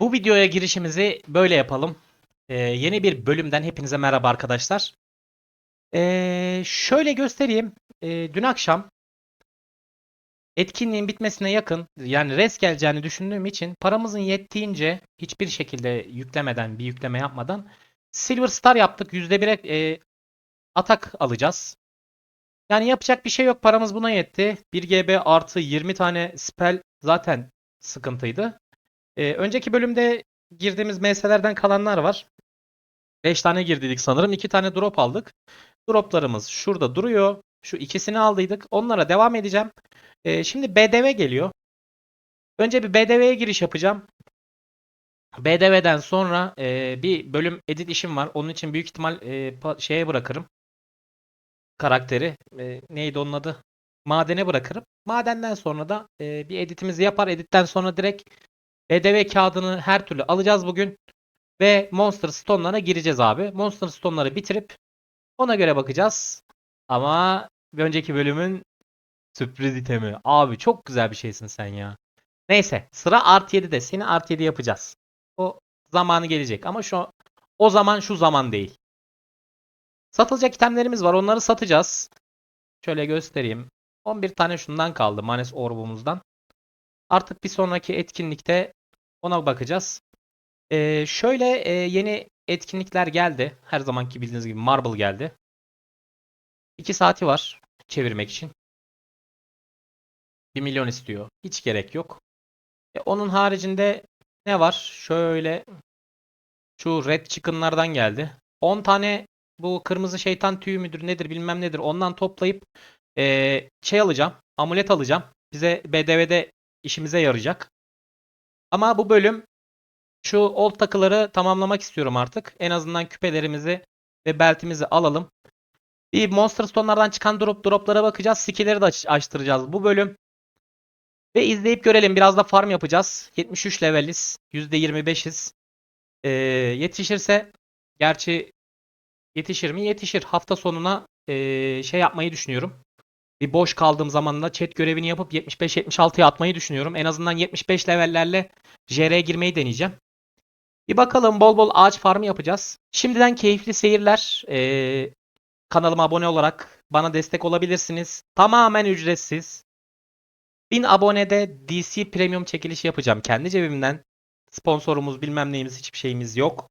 Bu videoya girişimizi böyle yapalım. Ee, yeni bir bölümden hepinize merhaba arkadaşlar. Ee, şöyle göstereyim. Ee, dün akşam etkinliğin bitmesine yakın yani res geleceğini düşündüğüm için paramızın yettiğince hiçbir şekilde yüklemeden bir yükleme yapmadan Silver Star yaptık. %1'e e, atak alacağız. Yani yapacak bir şey yok. Paramız buna yetti. 1 GB artı 20 tane spell zaten sıkıntıydı. Ee, önceki bölümde girdiğimiz MS'lerden kalanlar var. 5 tane girdik sanırım. 2 tane drop aldık. Droplarımız şurada duruyor. Şu ikisini aldıydık. Onlara devam edeceğim. Ee, şimdi BDV geliyor. Önce bir BDV'ye giriş yapacağım. BDV'den sonra e, bir bölüm edit işim var. Onun için büyük ihtimal e, şeye bırakırım. Karakteri. E, neydi onun adı? Madene bırakırım. Madenden sonra da e, bir editimizi yapar. Editten sonra direkt BDV kağıdını her türlü alacağız bugün. Ve Monster Stone'lara gireceğiz abi. Monster Stone'ları bitirip ona göre bakacağız. Ama bir önceki bölümün sürpriz itemi. Abi çok güzel bir şeysin sen ya. Neyse sıra artı 7'de. Seni artı 7 yapacağız. O zamanı gelecek ama şu o zaman şu zaman değil. Satılacak itemlerimiz var. Onları satacağız. Şöyle göstereyim. 11 tane şundan kaldı. Manes orbumuzdan. Artık bir sonraki etkinlikte ona bakacağız. Ee, şöyle e, yeni etkinlikler geldi. Her zamanki bildiğiniz gibi Marble geldi. 2 saati var çevirmek için. 1 milyon istiyor. Hiç gerek yok. E, onun haricinde ne var? Şöyle şu Red Chicken'lardan geldi. 10 tane bu kırmızı şeytan tüyü müdür nedir bilmem nedir ondan toplayıp e, şey alacağım. Amulet alacağım. Bize BDV'de işimize yarayacak. Ama bu bölüm şu old takıları tamamlamak istiyorum artık. En azından küpelerimizi ve beltimizi alalım. Bir Monster Stone'lardan çıkan drop droplara bakacağız. Skill'leri de aç- açtıracağız bu bölüm. Ve izleyip görelim. Biraz da farm yapacağız. 73 leveliz. %25'iz. Ee, yetişirse gerçi yetişir mi? Yetişir. Hafta sonuna ee, şey yapmayı düşünüyorum. Bir boş kaldığım zaman da chat görevini yapıp 75-76'ya atmayı düşünüyorum. En azından 75 levellerle JR'ye girmeyi deneyeceğim. Bir bakalım bol bol ağaç farmı yapacağız. Şimdiden keyifli seyirler. Ee, kanalıma abone olarak bana destek olabilirsiniz. Tamamen ücretsiz. 1000 abonede DC Premium çekilişi yapacağım kendi cebimden. Sponsorumuz bilmem neyimiz hiçbir şeyimiz yok.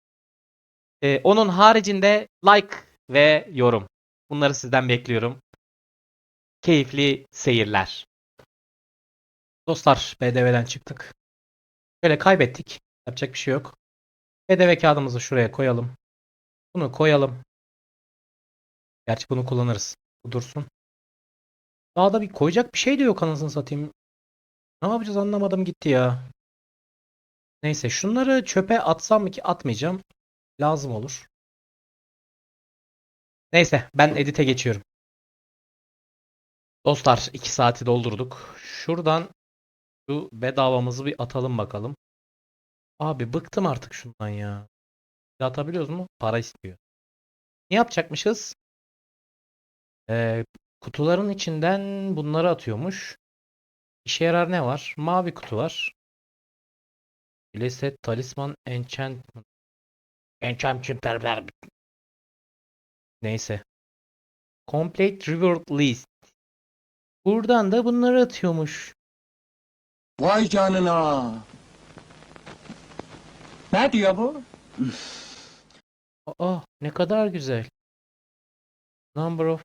Ee, onun haricinde like ve yorum. Bunları sizden bekliyorum. Keyifli seyirler. Dostlar BDV'den çıktık. Şöyle kaybettik. Yapacak bir şey yok. BDV kağıdımızı şuraya koyalım. Bunu koyalım. Gerçi bunu kullanırız. Bu dursun. Daha da bir koyacak bir şey de yok anasını satayım. Ne yapacağız anlamadım gitti ya. Neyse şunları çöpe atsam mı ki atmayacağım. Lazım olur. Neyse ben edite geçiyorum. Dostlar 2 saati doldurduk. Şuradan şu bedavamızı bir atalım bakalım. Abi bıktım artık şundan ya. Bir Atabiliyoruz mu? Para istiyor. Ne yapacakmışız? Ee, kutuların içinden bunları atıyormuş. İşe yarar ne var? Mavi kutu var. Blessed Talisman Enchantment. Enchantment. Neyse. Complete Reward List. Buradan da bunları atıyormuş. Vay canına. Ne diyor bu? Aa ne kadar güzel. Number of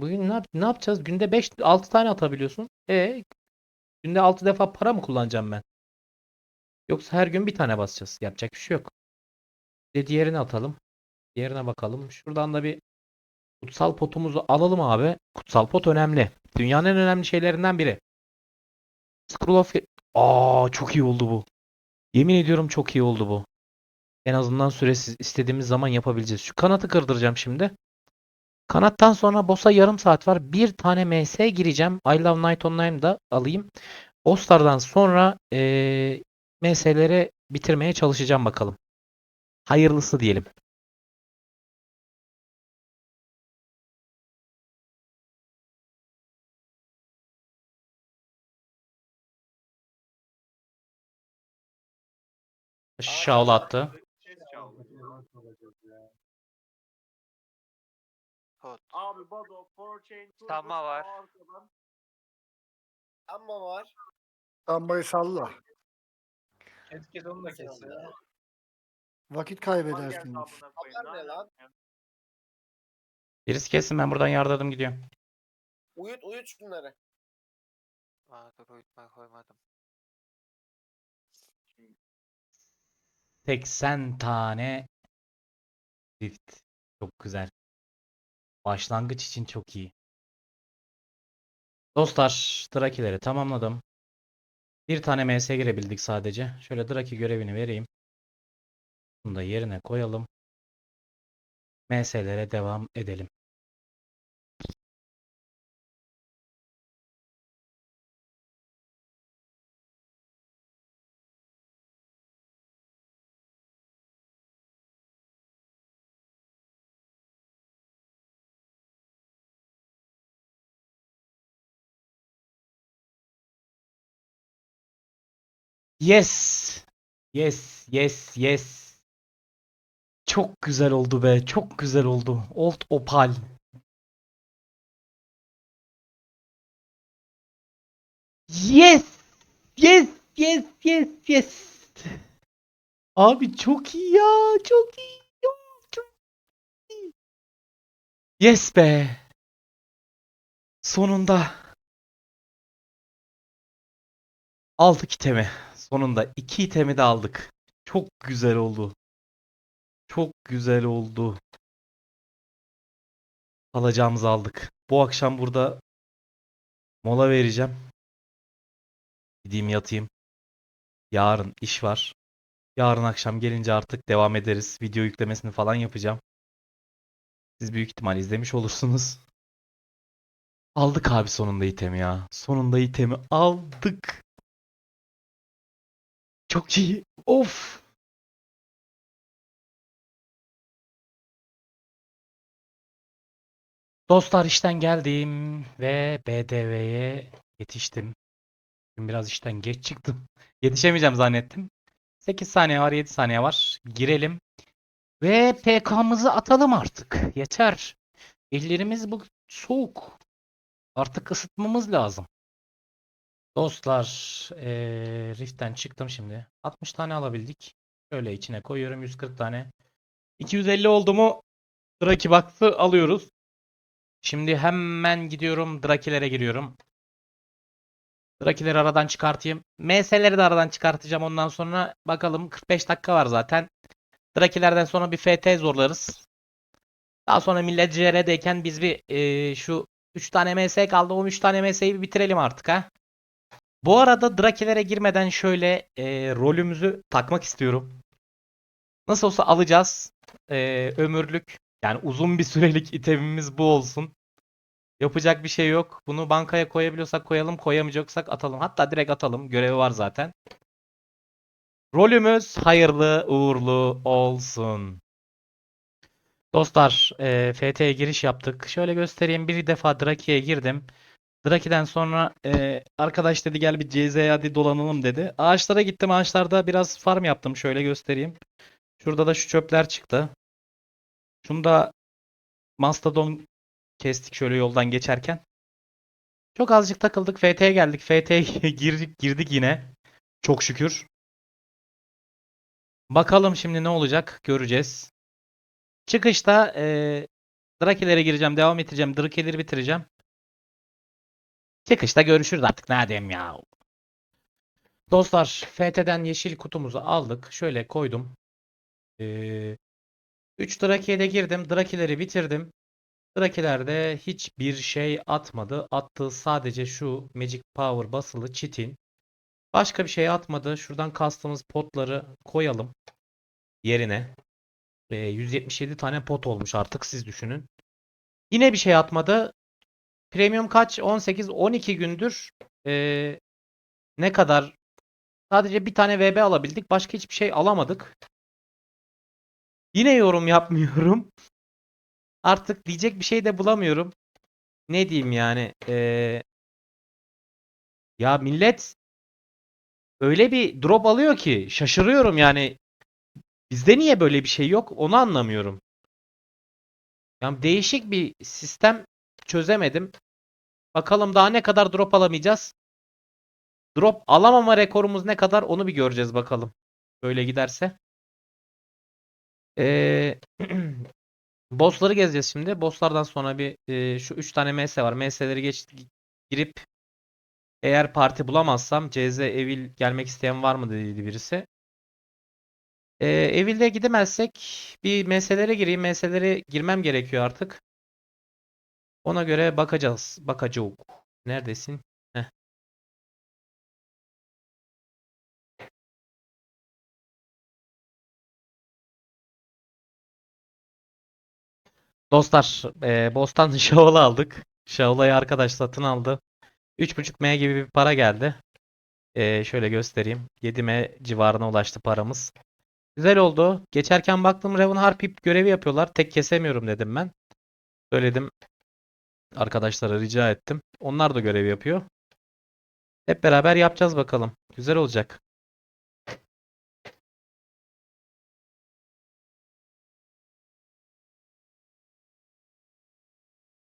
bugün ne, yap ne yapacağız? Günde 5 6 tane atabiliyorsun. E günde 6 defa para mı kullanacağım ben? Yoksa her gün bir tane basacağız. Yapacak bir şey yok. Bir de diğerini atalım. Diğerine bakalım. Şuradan da bir kutsal potumuzu alalım abi. Kutsal pot önemli. Dünyanın en önemli şeylerinden biri. Scroll of Aa çok iyi oldu bu. Yemin ediyorum çok iyi oldu bu. En azından süresiz istediğimiz zaman yapabileceğiz. Şu kanatı kırdıracağım şimdi. Kanattan sonra boss'a yarım saat var. Bir tane MS gireceğim. I Love Night Online'da alayım. Boss'lardan sonra eee MS'leri bitirmeye çalışacağım bakalım. Hayırlısı diyelim. Şaul attı. Abi Bado, Fortune, Tamam var. Amma var. Lambayı salla. Kes kes onu da kes ya. Vakit kaybedersiniz. Haber ne lan? Birisi kessin ben buradan yardım gidiyorum. Uyut uyut şunları. Aa dur uyutmaya koymadım. 80 tane Rift. Çok güzel. Başlangıç için çok iyi. Dostlar, Drakileri tamamladım. Bir tane MS girebildik sadece. Şöyle Draki görevini vereyim. Bunu da yerine koyalım. MS'lere devam edelim. Yes. Yes, yes, yes. Çok güzel oldu be. Çok güzel oldu. Old Opal. Yes. Yes, yes, yes, yes. Abi çok iyi ya. Çok iyi. Çok iyi. Yes be. Sonunda. Aldık itemi. Sonunda iki itemi de aldık. Çok güzel oldu. Çok güzel oldu. Alacağımızı aldık. Bu akşam burada mola vereceğim. Gideyim yatayım. Yarın iş var. Yarın akşam gelince artık devam ederiz. Video yüklemesini falan yapacağım. Siz büyük ihtimal izlemiş olursunuz. Aldık abi sonunda itemi ya. Sonunda itemi aldık. Çok iyi. Of. Dostlar işten geldim ve BDV'ye yetiştim. Bugün biraz işten geç çıktım. Yetişemeyeceğim zannettim. 8 saniye var, 7 saniye var. Girelim. Ve PK'mızı atalım artık. Yeter. Ellerimiz bu soğuk. Artık ısıtmamız lazım. Dostlar, eee Rift'ten çıktım şimdi. 60 tane alabildik. Şöyle içine koyuyorum 140 tane. 250 oldu mu Draki Box'ı alıyoruz. Şimdi hemen gidiyorum Draki'lere giriyorum. Draki'leri aradan çıkartayım. MS'leri de aradan çıkartacağım ondan sonra. Bakalım 45 dakika var zaten. Draki'lerden sonra bir FT zorlarız. Daha sonra millet CR'deyken biz bir eee, şu 3 tane MS kaldı. O 3 tane MS'yi bitirelim artık ha. Bu arada Draki'lere girmeden şöyle e, rolümüzü takmak istiyorum. Nasıl olsa alacağız. E, ömürlük yani uzun bir sürelik itemimiz bu olsun. Yapacak bir şey yok. Bunu bankaya koyabiliyorsak koyalım, koyamayacaksak atalım. Hatta direkt atalım. Görevi var zaten. Rolümüz hayırlı uğurlu olsun. Dostlar, e, FT'ye giriş yaptık. Şöyle göstereyim. Bir defa Draki'ye girdim. Draki'den sonra e, arkadaş dedi gel bir CZ'ye dolanalım dedi. Ağaçlara gittim. Ağaçlarda biraz farm yaptım. Şöyle göstereyim. Şurada da şu çöpler çıktı. Şunu da Mastodon kestik şöyle yoldan geçerken. Çok azıcık takıldık. FT'ye geldik. FT'ye girdik, girdik yine. Çok şükür. Bakalım şimdi ne olacak göreceğiz. Çıkışta e, Draki'lere gireceğim. Devam edeceğim. Draki'leri bitireceğim. Çıkışta görüşürüz artık. Diyeyim ya. Dostlar FT'den yeşil kutumuzu aldık. Şöyle koydum. Ee, 3 Draki'ye de girdim. Draki'leri bitirdim. Draki'lerde hiçbir şey atmadı. Attığı sadece şu Magic Power basılı çitin. Başka bir şey atmadı. Şuradan kastığımız potları koyalım. Yerine. Ee, 177 tane pot olmuş artık siz düşünün. Yine bir şey atmadı. Premium kaç? 18 12 gündür ee, ne kadar sadece bir tane VB alabildik. Başka hiçbir şey alamadık. Yine yorum yapmıyorum. Artık diyecek bir şey de bulamıyorum. Ne diyeyim yani? Ee, ya millet öyle bir drop alıyor ki şaşırıyorum yani. Bizde niye böyle bir şey yok? Onu anlamıyorum. Yani değişik bir sistem çözemedim. Bakalım daha ne kadar drop alamayacağız. Drop alamama rekorumuz ne kadar onu bir göreceğiz bakalım. Böyle giderse. Ee, bossları gezeceğiz şimdi. Bosslardan sonra bir e, şu 3 tane MS var. MS'leri geç girip eğer parti bulamazsam CZ Evil gelmek isteyen var mı dedi birisi. Ee, Evil'de gidemezsek bir MS'lere gireyim. MS'lere girmem gerekiyor artık. Ona göre bakacağız. Bakacağız. Neredesin? Heh. Dostlar, e, Bostan Shaol'u aldık. Shaol'u arkadaş satın aldı. 3.5M gibi bir para geldi. E, şöyle göstereyim. 7M civarına ulaştı paramız. Güzel oldu. Geçerken baktım Raven Harpip görevi yapıyorlar. Tek kesemiyorum dedim ben. Söyledim. Arkadaşlara rica ettim. Onlar da görev yapıyor. Hep beraber yapacağız bakalım. Güzel olacak.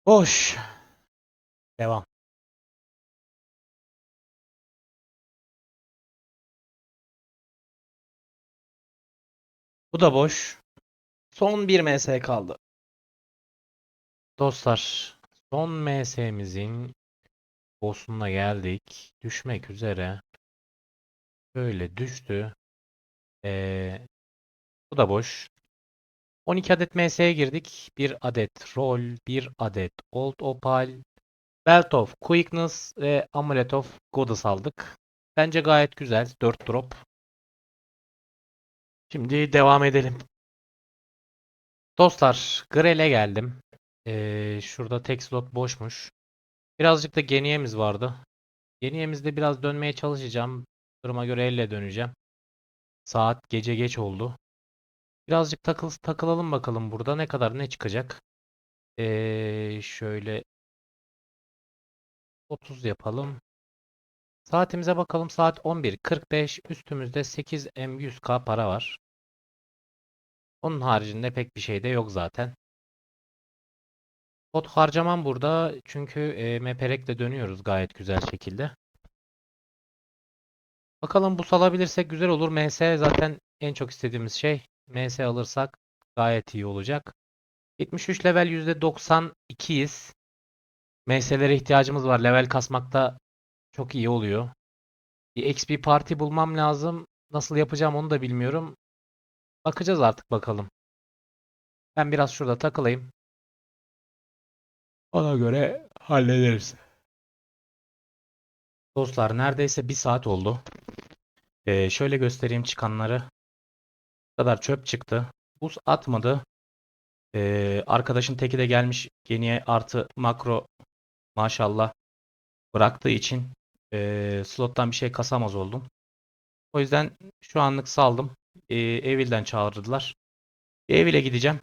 Boş. Devam. Bu da boş. Son bir MS kaldı. Dostlar, son MS'mizin boss'una geldik. Düşmek üzere. Böyle düştü. Ee, bu da boş. 12 adet MS'ye girdik. 1 adet Roll, 1 adet Old Opal, Belt of Quickness ve Amulet of Goddess aldık. Bence gayet güzel. 4 drop. Şimdi devam edelim. Dostlar, Grel'e geldim. Ee, şurada tek slot boşmuş. Birazcık da geniyemiz vardı. Geniyemizde biraz dönmeye çalışacağım. Duruma göre elle döneceğim. Saat gece geç oldu. Birazcık takıl takılalım bakalım burada ne kadar ne çıkacak. Ee, şöyle 30 yapalım. Saatimize bakalım. Saat 11.45. Üstümüzde 8 M100K para var. Onun haricinde pek bir şey de yok zaten. Pot harcamam burada çünkü e, meperekle dönüyoruz gayet güzel şekilde. Bakalım bu salabilirsek güzel olur. MS zaten en çok istediğimiz şey. MS alırsak gayet iyi olacak. 73 level %92'yiz. MS'lere ihtiyacımız var. Level kasmakta çok iyi oluyor. Bir XP parti bulmam lazım. Nasıl yapacağım onu da bilmiyorum. Bakacağız artık bakalım. Ben biraz şurada takılayım. Ona göre hallederiz. Dostlar neredeyse bir saat oldu. Ee, şöyle göstereyim çıkanları. Bu kadar çöp çıktı. Buz atmadı. Ee, arkadaşın teki de gelmiş geniye artı makro maşallah bıraktığı için ee, slottan bir şey kasamaz oldum. O yüzden şu anlık saldım. Ee, Evil'den çağırdılar. Evil'e gideceğim.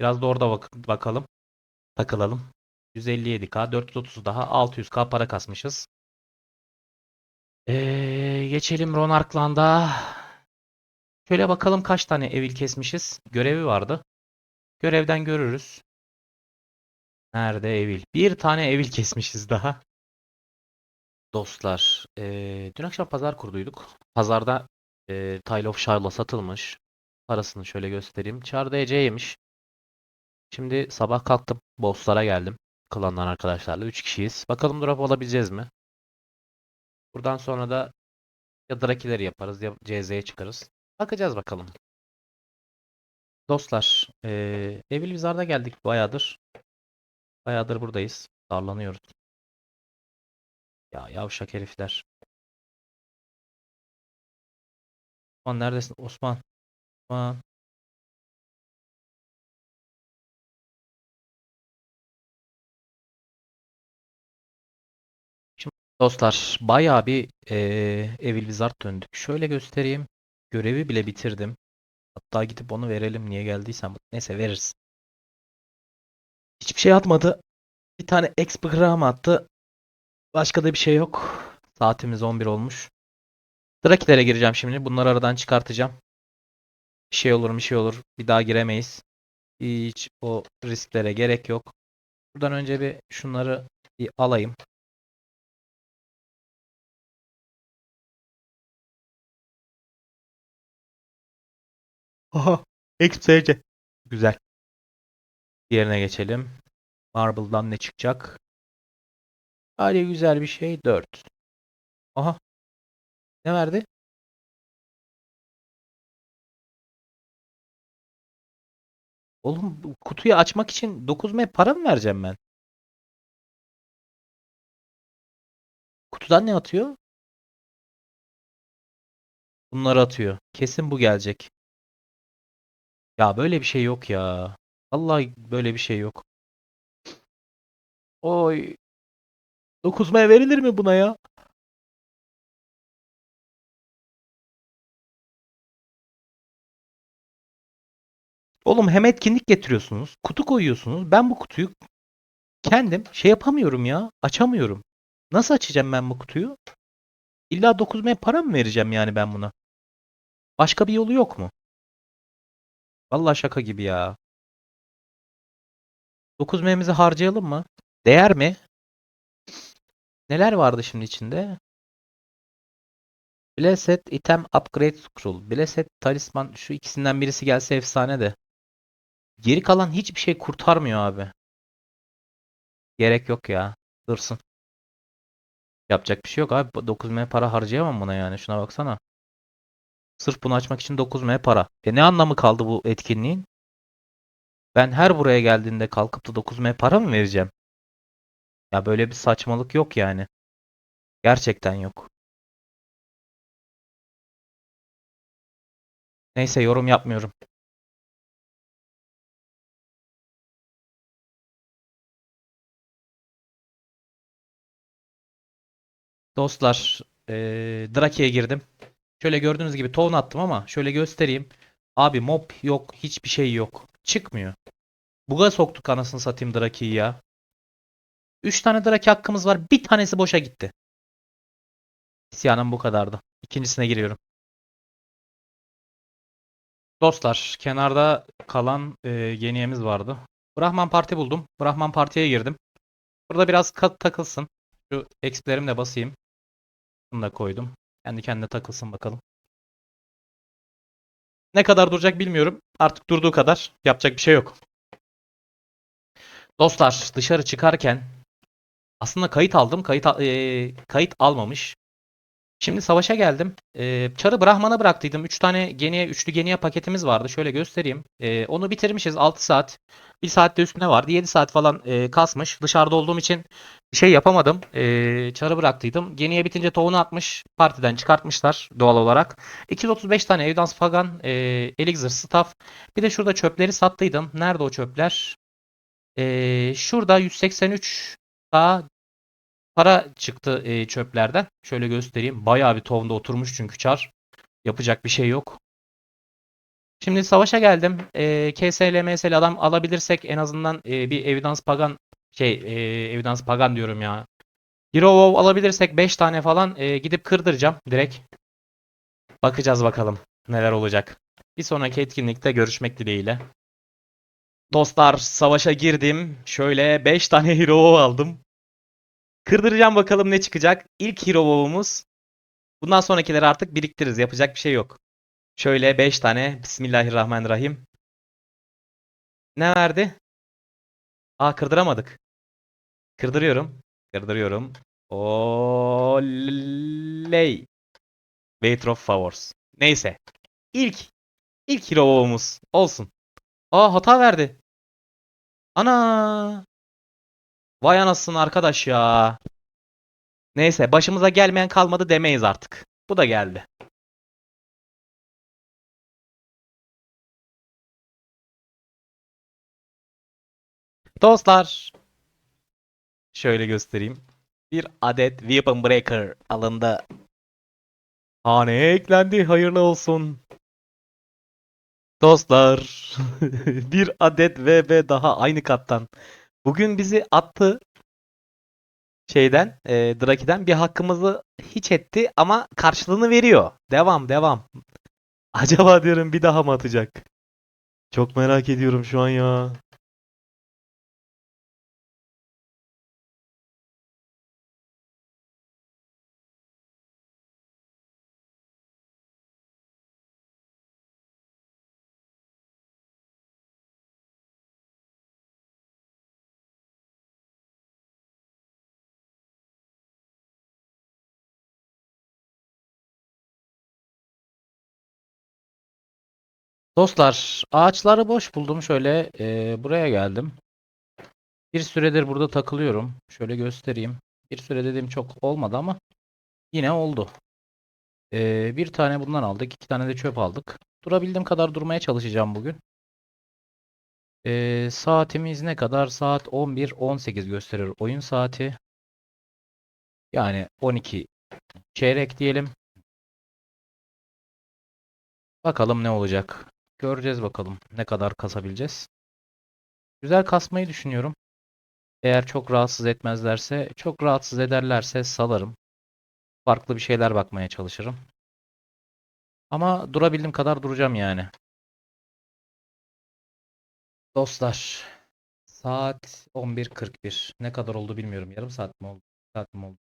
Biraz da orada bak bakalım. Takılalım. 157k, 430 daha 600k para kasmışız. Ee, geçelim Ronarkland'a. Şöyle bakalım kaç tane evil kesmişiz. Görevi vardı. Görevden görürüz. Nerede evil? Bir tane evil kesmişiz daha. Dostlar, ee, dün akşam pazar kurduyduk. Pazarda ee, Tile of Shiloh satılmış. Parasını şöyle göstereyim. Char DC yemiş. Şimdi sabah kalktım. Bosslara geldim. Klandan arkadaşlarla. 3 kişiyiz. Bakalım drop alabileceğiz mi? Buradan sonra da ya Drakileri yaparız ya CZ'ye çıkarız. Bakacağız bakalım. Dostlar, eee Evil Wizard'a geldik bayağıdır. Bayağıdır buradayız. Darlanıyoruz. Ya yavşak herifler. Osman neredesin? Osman. Osman. Dostlar bayağı bir eee Evil Wizard döndük. Şöyle göstereyim. Görevi bile bitirdim. Hatta gidip onu verelim niye geldiysem. Neyse veririz. Hiçbir şey atmadı. Bir tane Exp gram attı. Başka da bir şey yok. Saatimiz 11 olmuş. Drakilere gireceğim şimdi. Bunları aradan çıkartacağım. Bir şey olur bir şey olur. Bir daha giremeyiz. Hiç o risklere gerek yok. Buradan önce bir şunları bir alayım. Aha. XPC. Güzel. Diğerine geçelim. Marble'dan ne çıkacak? Hadi güzel bir şey. 4. Aha. Ne verdi? Oğlum bu kutuyu açmak için 9M para mı vereceğim ben? Kutudan ne atıyor? Bunları atıyor. Kesin bu gelecek. Ya böyle bir şey yok ya. Vallahi böyle bir şey yok. Oy. 9M verilir mi buna ya? Oğlum hem etkinlik getiriyorsunuz, kutu koyuyorsunuz. Ben bu kutuyu kendim şey yapamıyorum ya. Açamıyorum. Nasıl açacağım ben bu kutuyu? İlla 9M para mı vereceğim yani ben buna? Başka bir yolu yok mu? Vallahi şaka gibi ya. 9M'mizi harcayalım mı? Değer mi? Neler vardı şimdi içinde? Blessed Item Upgrade Scroll. Blessed Talisman. Şu ikisinden birisi gelse efsane de. Geri kalan hiçbir şey kurtarmıyor abi. Gerek yok ya. Dursun. Yapacak bir şey yok abi. 9M para harcayamam buna yani. Şuna baksana. Sırf bunu açmak için 9M para. E ne anlamı kaldı bu etkinliğin? Ben her buraya geldiğinde kalkıp da 9M para mı vereceğim? Ya böyle bir saçmalık yok yani. Gerçekten yok. Neyse yorum yapmıyorum. Dostlar, eee Draki'ye girdim. Şöyle gördüğünüz gibi tohum attım ama şöyle göstereyim. Abi mob yok, hiçbir şey yok. Çıkmıyor. Buga soktuk anasını satayım Draki'yi ya. 3 tane Draki hakkımız var. Bir tanesi boşa gitti. İsyanım bu kadardı. İkincisine giriyorum. Dostlar, kenarda kalan e, yeniyemiz vardı. Brahman Parti buldum. Brahman Parti'ye girdim. Burada biraz kat takılsın. Şu expilerimi de basayım. Bunu da koydum. Kendi kendine takılsın bakalım. Ne kadar duracak bilmiyorum. Artık durduğu kadar. Yapacak bir şey yok. Dostlar dışarı çıkarken aslında kayıt aldım. Kayıt eee, kayıt almamış. Şimdi savaşa geldim. Eee, Çarı Brahman'a bıraktıydım. 3 tane geniye, üçlü geniye paketimiz vardı. Şöyle göstereyim. Eee, onu bitirmişiz 6 saat. 1 saatte üstüne vardı. 7 saat falan eee, kasmış. Dışarıda olduğum için şey yapamadım. Eee, çarı bıraktıydım. Geniye bitince tohunu atmış. Partiden çıkartmışlar doğal olarak. 235 tane Evidence Pagan, eee, Elixir Staff. Bir de şurada çöpleri sattıydım. Nerede o çöpler? Eee, şurada 183 daha para çıktı eee, çöplerden. Şöyle göstereyim. Bayağı bir tohumda oturmuş çünkü çar. Yapacak bir şey yok. Şimdi savaşa geldim. Eee KSL, MSL adam alabilirsek en azından eee, bir Evidence Pagan şey eee, Evidence Pagan diyorum ya. Hero WoW alabilirsek 5 tane falan eee, gidip kırdıracağım direkt. Bakacağız bakalım neler olacak. Bir sonraki etkinlikte görüşmek dileğiyle. Dostlar savaşa girdim. Şöyle 5 tane Hero WoW aldım. Kırdıracağım bakalım ne çıkacak. İlk Hero WoW'umuz. Bundan sonrakileri artık biriktiririz. Yapacak bir şey yok. Şöyle 5 tane. Bismillahirrahmanirrahim. Ne verdi? Aa kırdıramadık. Kırdırıyorum. Kırdırıyorum. Oley. Weight of Favors. Neyse. İlk ilk hero WoW'umuz olsun. Aa hata verdi. Ana. Vay anasını arkadaş ya. Neyse başımıza gelmeyen kalmadı demeyiz artık. Bu da geldi. Dostlar. Şöyle göstereyim. Bir adet Weapon Breaker alındı. Hane eklendi. Hayırlı olsun. Dostlar. bir adet VB daha aynı kattan. Bugün bizi attı. Şeyden, e, Draki'den bir hakkımızı hiç etti ama karşılığını veriyor. Devam, devam. Acaba diyorum bir daha mı atacak? Çok merak ediyorum şu an ya. Dostlar, ağaçları boş buldum. Şöyle e, buraya geldim. Bir süredir burada takılıyorum. Şöyle göstereyim. Bir süre dediğim çok olmadı ama yine oldu. E, bir tane bundan aldık. iki tane de çöp aldık. Durabildiğim kadar durmaya çalışacağım bugün. E, saatimiz ne kadar? Saat 11.18 gösterir oyun saati. Yani 12 çeyrek diyelim. Bakalım ne olacak. Göreceğiz bakalım ne kadar kasabileceğiz. Güzel kasmayı düşünüyorum. Eğer çok rahatsız etmezlerse, çok rahatsız ederlerse salarım. Farklı bir şeyler bakmaya çalışırım. Ama durabildiğim kadar duracağım yani. Dostlar, saat 11.41. Ne kadar oldu bilmiyorum. Yarım saat mi oldu? Saat mi oldu?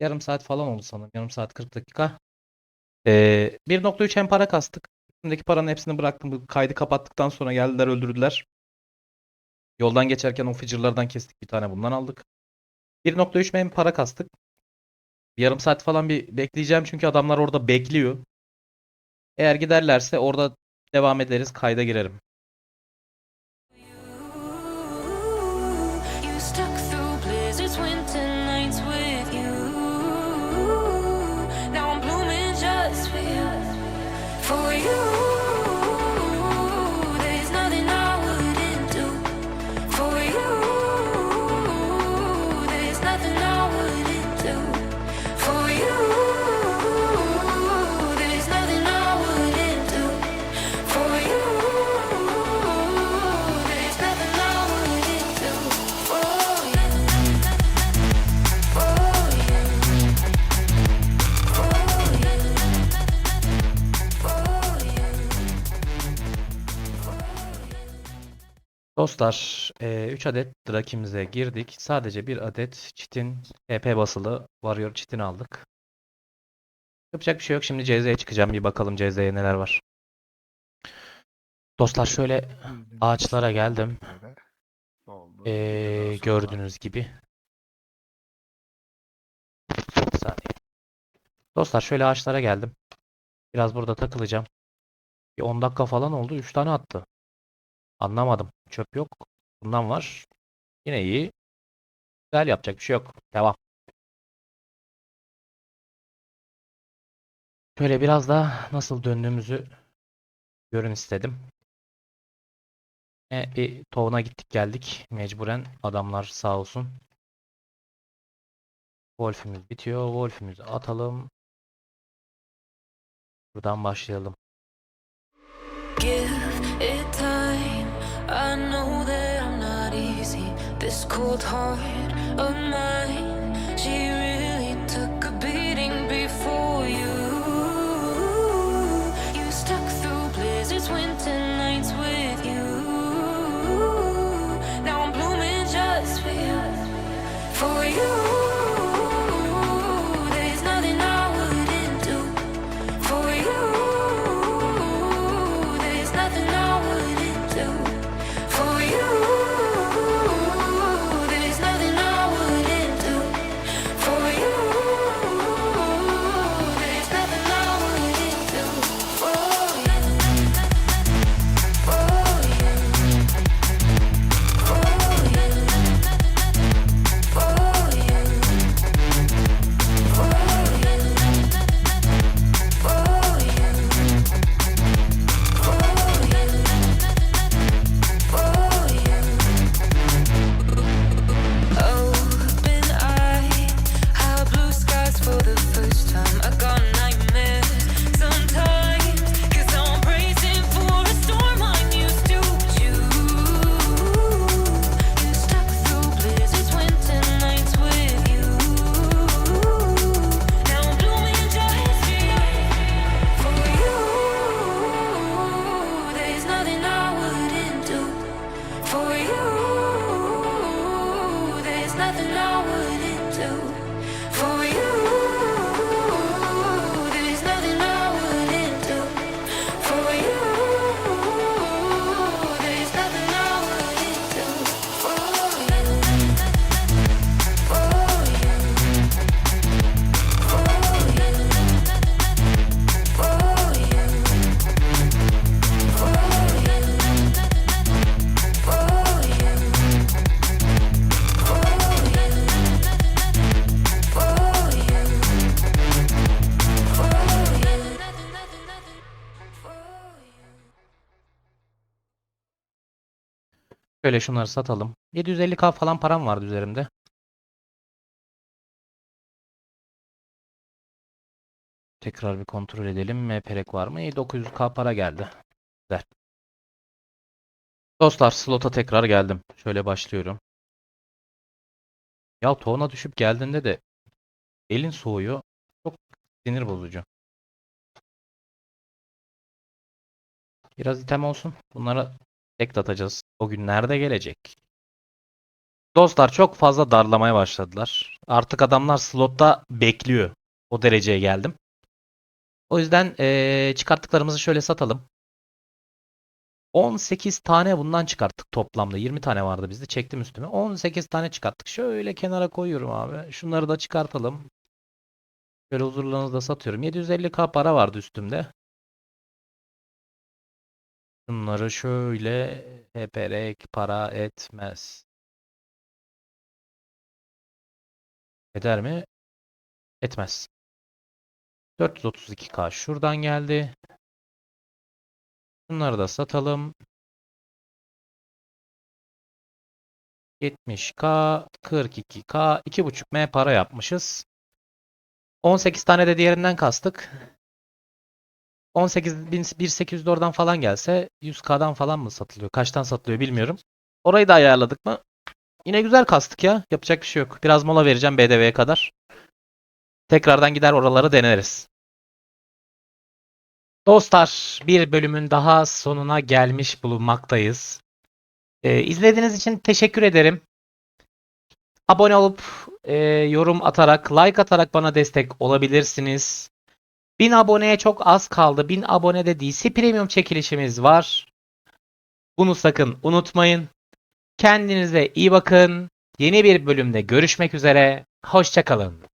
Yarım saat falan oldu sanırım. Yarım saat 40 dakika. Ee, 1.3 hem para kastık. Üstümdeki paranın hepsini bıraktım. Kaydı kapattıktan sonra geldiler öldürdüler. Yoldan geçerken o fıcırlardan kestik bir tane bundan aldık. 1.3 hem para kastık. Bir yarım saat falan bir bekleyeceğim çünkü adamlar orada bekliyor. Eğer giderlerse orada devam ederiz kayda girerim. Dostlar, 3 adet Drakimize girdik. Sadece bir adet çitin EP basılı Warrior çitini aldık. Yapacak bir şey yok. Şimdi CZ'ye çıkacağım. Bir bakalım CZ'ye neler var. Dostlar şöyle ağaçlara geldim. Ee, gördüğünüz gibi. Dostlar şöyle ağaçlara geldim. Biraz burada takılacağım. Bir 10 dakika falan oldu. 3 tane attı. Anlamadım. Çöp yok. Bundan var. Yine iyi. Güzel yapacak bir şey yok. Devam. Şöyle biraz da nasıl döndüğümüzü görün istedim. E, bir tovuna gittik geldik. Mecburen adamlar sağ olsun. Wolf'ümüz bitiyor. Wolf'ümüzü atalım. Buradan başlayalım. Give it. I know that I'm not easy. This cold heart of mine, Şöyle şunları satalım. 750k falan param vardı üzerimde. Tekrar bir kontrol edelim. MPRek var mı? İyi 900k para geldi. Güzel. Dostlar slota tekrar geldim. Şöyle başlıyorum. Ya toğuna düşüp geldiğinde de elin soğuyor. Çok sinir bozucu. Biraz item olsun. Bunlara tek atacağız. O gün nerede gelecek? Dostlar çok fazla darlamaya başladılar. Artık adamlar slotta bekliyor. O dereceye geldim. O yüzden eee, çıkarttıklarımızı şöyle satalım. 18 tane bundan çıkarttık toplamda. 20 tane vardı bizde. Çektim üstüme. 18 tane çıkarttık. Şöyle kenara koyuyorum abi. Şunları da çıkartalım. Şöyle huzurlarınızda satıyorum. 750k para vardı üstümde. Bunları şöyle HPRek para etmez. Eder mi? Etmez. 432k şuradan geldi. Bunları da satalım. 70k, 42k, 2.5m para yapmışız. 18 tane de diğerinden kastık. 18.800 oradan falan gelse 100k'dan falan mı satılıyor? Kaçtan satılıyor bilmiyorum. Orayı da ayarladık mı? Yine güzel kastık ya. Yapacak bir şey yok. Biraz mola vereceğim BDV'ye kadar. Tekrardan gider oraları deneriz. Dostlar bir bölümün daha sonuna gelmiş bulunmaktayız. Ee, izlediğiniz için teşekkür ederim. Abone olup e, yorum atarak, like atarak bana destek olabilirsiniz. 1000 aboneye çok az kaldı. 1000 abonede DC Premium çekilişimiz var. Bunu sakın unutmayın. Kendinize iyi bakın. Yeni bir bölümde görüşmek üzere. Hoşçakalın.